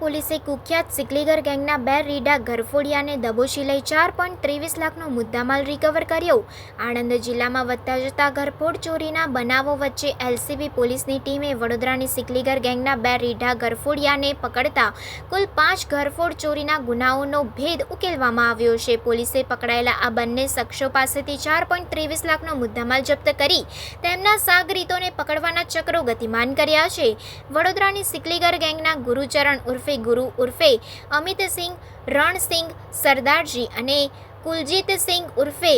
પોલીસે કુખ્યાત સિકલીગર ગેંગના બે રીડા ઘરફોડિયાને દબોચી લઈ ચાર પોઈન્ટ ત્રેવીસ લાખનો મુદ્દામાલ રિકવર કર્યો. આણંદ જિલ્લામાં વધતા જતા ઘરફોડ ચોરીના બનાવો વચ્ચે એલસીબી પોલીસની ટીમે વડોદરાની સિકલીગર ગેંગના બે રીઢા ઘરફોડિયાને પકડતા કુલ પાંચ ઘરફોડ ચોરીના ગુનાઓનો ભેદ ઉકેલવામાં આવ્યો છે. પોલીસે પકડાયેલા આ બંને શખ્સો પાસેથી ચાર પોઈન્ટ ત્રેવીસ લાખનો મુદ્દામાલ જપ્ત કરી તેમના સાગરીતોને પકડવાના ચક્રો ગતિમાન કર્યા છે. વડોદરાની સિકલીગર ગેંગના ગુરુચરણ ઉર્ફે ગુરુ ઉર્ફે અમિતસિંહ રણસિંહ સરદારજી અને કુલજીતસિંહ ઉર્ફે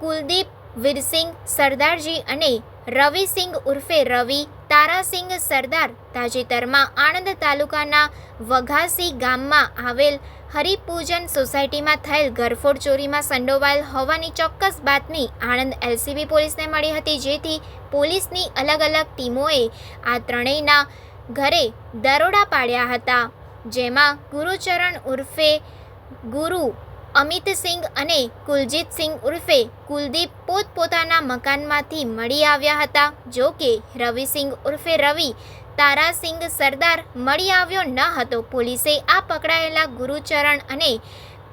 કુલદીપ વીરસિંહ, સરદારજી અને રવિસિંહ ઉર્ફે રવિ તારાસિંહ સરદાર તાજેતરમાં આણંદ તાલુકાના વઘાસી ગામમાં આવેલ હરિપૂજન સોસાયટીમાં થયેલ ઘરફોડ ચોરીમાં સંડોવાયેલ હોવાની ચોક્કસ બાતમી આણંદ એલસીબી પોલીસને મળી હતી, જેથી પોલીસની અલગ અલગ ટીમોએ આ ત્રણેયના ઘરે દરોડા પાડ્યા હતા. જેમાં ગુરુચરણ ઉર્ફે ગુરુ અમિતસિંહ અને કુલજીતસિંહ ઉર્ફે કુલદીપ પોતપોતાના મકાનમાંથી મળી આવ્યા હતા. જો કે રવિસિંહ ઉર્ફે રવિ તારાસિંહ સરદાર મળી આવ્યો ન હતો. પોલીસે આ પકડાયેલા ગુરુચરણ અને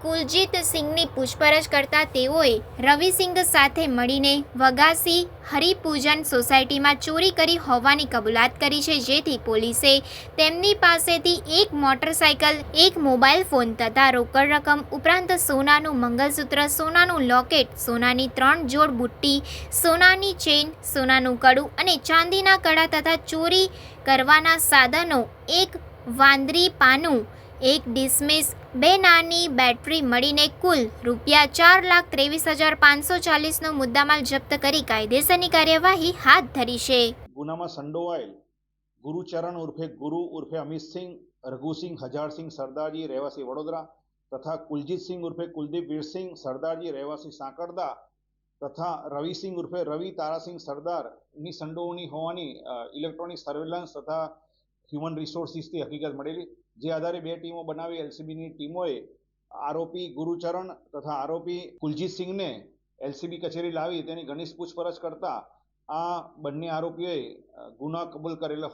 કુલજીત સિંહની પૂછપરછ કરતા તેઓએ રવિસિંઘ સાથે મળીને વગાસી હરિપૂજન સોસાયટીમાં ચોરી કરી હોવાની કબૂલાત કરી છે, જેથી પોલીસે તેમની પાસેથી એક મોટરસાયકલ, એક મોબાઈલ ફોન તથા રોકડ રકમ ઉપરાંત સોનાનું મંગલસૂત્ર સોનાનું લોકેટ, સોનાની ત્રણ જોડ બુટ્ટી, સોનાની ચેન, સોનાનું કડું અને ચાંદીના કડા તથા ચોરી કરવાના સાધનો, એક વાંદરી પાનું એક ડિસમિસ બે નાની બેટરી મળીને કુલ રૂપિયા ચાર લાખ ત્રેવીસ હજાર પાંચસો ચાલીસનો મુદ્દામાલ જપ્ત કરી કાયદેસરની કાર્યવાહી હાથ ધરી છે. ગુનામાં સંડોવાયેલ ગુરુચરણ ઉર્ફે ગુરુ ઉર્ફે અમિતસિંહ રઘુસિંહ હજારસિંહ સરદારજી, રહેવાસી વડોદરા તથા કુલજીતસિંહ ઉર્ફે કુલદીપ વીરસિંહ સરદારજી, રહેવાસી સાંકળદા તથા રવિસિંહ ઉર્ફે રવિ તારાસિંહ સરદારની સંડોવણી હોવાની ઇલેક્ટ્રોનિક સર્વેલન્સ તથા હ્યુમન રિસોર્સિસથી હકીકત મળેલી. જે આધારે બે ટીમો બનાવી એલસીબીની ટીમોએ આરોપી ગુરુચરણ તથા આરોપી કુલજીતસિંહને એલસીબી કચેરી લાવી તેની ઘનિષ્ઠ પૂછપરછ કરતા આ બંને આરોપીઓએ ગુના કબૂલ કરેલો.